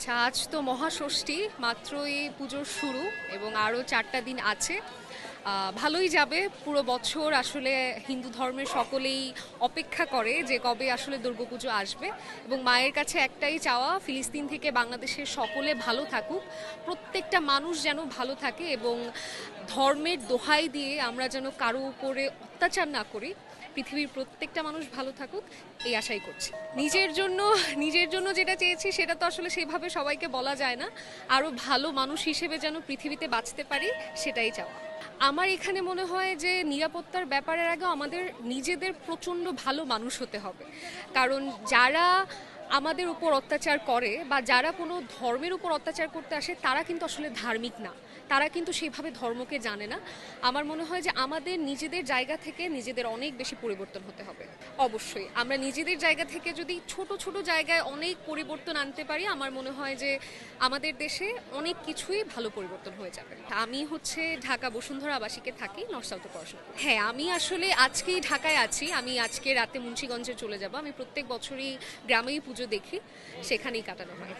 আচ্ছা আজ তো মহাষষ্ঠী, মাত্রই পুজোর শুরু এবং আরও চারটা দিন আছে। ভালোই যাবে, পুরো বছর আসলে হিন্দু ধর্মের সকলেই অপেক্ষা করে যে কবে আসলে দুর্গাপুজো আসবে এবং মায়ের কাছে একটাই চাওয়া, ফিলিস্তিন থেকে বাংলাদেশের সকলে ভালো থাকুক, প্রত্যেকটা মানুষ যেন ভালো থাকে এবং ধর্মের দোহাই দিয়ে আমরা যেন কারও উপরে অত্যাচার না করি। পৃথিবীর প্রত্যেকটা মানুষ ভালো থাকুক, এই আশাই করছি। নিজের জন্য নিজের জন্য যেটা চেয়েছি সেটা তো আসলে সেভাবে সবাইকে বলা যায় না। আরও ভালো মানুষ হিসেবে যেন পৃথিবীতে বাঁচতে পারি, সেটাই চাওয়া। আমার এখানে মনে হয় যে নিরাপত্তার ব্যাপারের আগে আমাদের নিজেদের প্রচণ্ড ভালো মানুষ হতে হবে। কারণ যারা আমাদের উপর অত্যাচার করে বা যারা কোনো ধর্মের উপর অত্যাচার করতে আসে, তারা কিন্তু আসলে ধার্মিক না। তারা কিন্তু সেভাবে ধর্মকে জানে না। আমার মনে হয় যে আমাদের নিজেদের জায়গা থেকে নিজেদের অনেক বেশি পরিবর্তন হতে হবে। অবশ্যই, আমরা নিজেদের জায়গা থেকে যদি ছোট ছোট জায়গায় অনেক পরিবর্তন আনতে পারি, আমার মনে হয় যে আমাদের দেশে অনেক কিছুই ভালো পরিবর্তন হয়ে যাবে। আমি হচ্ছে ঢাকা বসুন্ধরা আবাসিকে থাকি, নর্থ সাউথে পড়াশোনা। হ্যাঁ আমি আসলে আজকেই ঢাকায় আছি। আমি আজকে রাতে মুন্সিগঞ্জে চলে যাব। আমি প্রত্যেক বছরই গ্রামেই পুজো দেখি সেখানেই কাটানো হয়।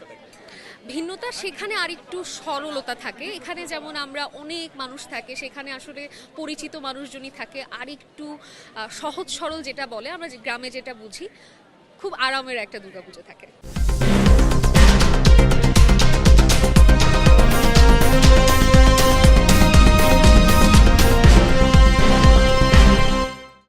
ভিন্নতা সেখানে আরেকটু সরলতা থাকে। এখানে যেমন আমরা অনেক মানুষ থাকে, সেখানে আসলে পরিচিত মানুষজনই থাকে। আরেকটু একটু সহজ সরল যেটা বলে, আমরা গ্রামে যেটা বুঝি, খুব আরামের একটা দুর্গাপুজো থাকে।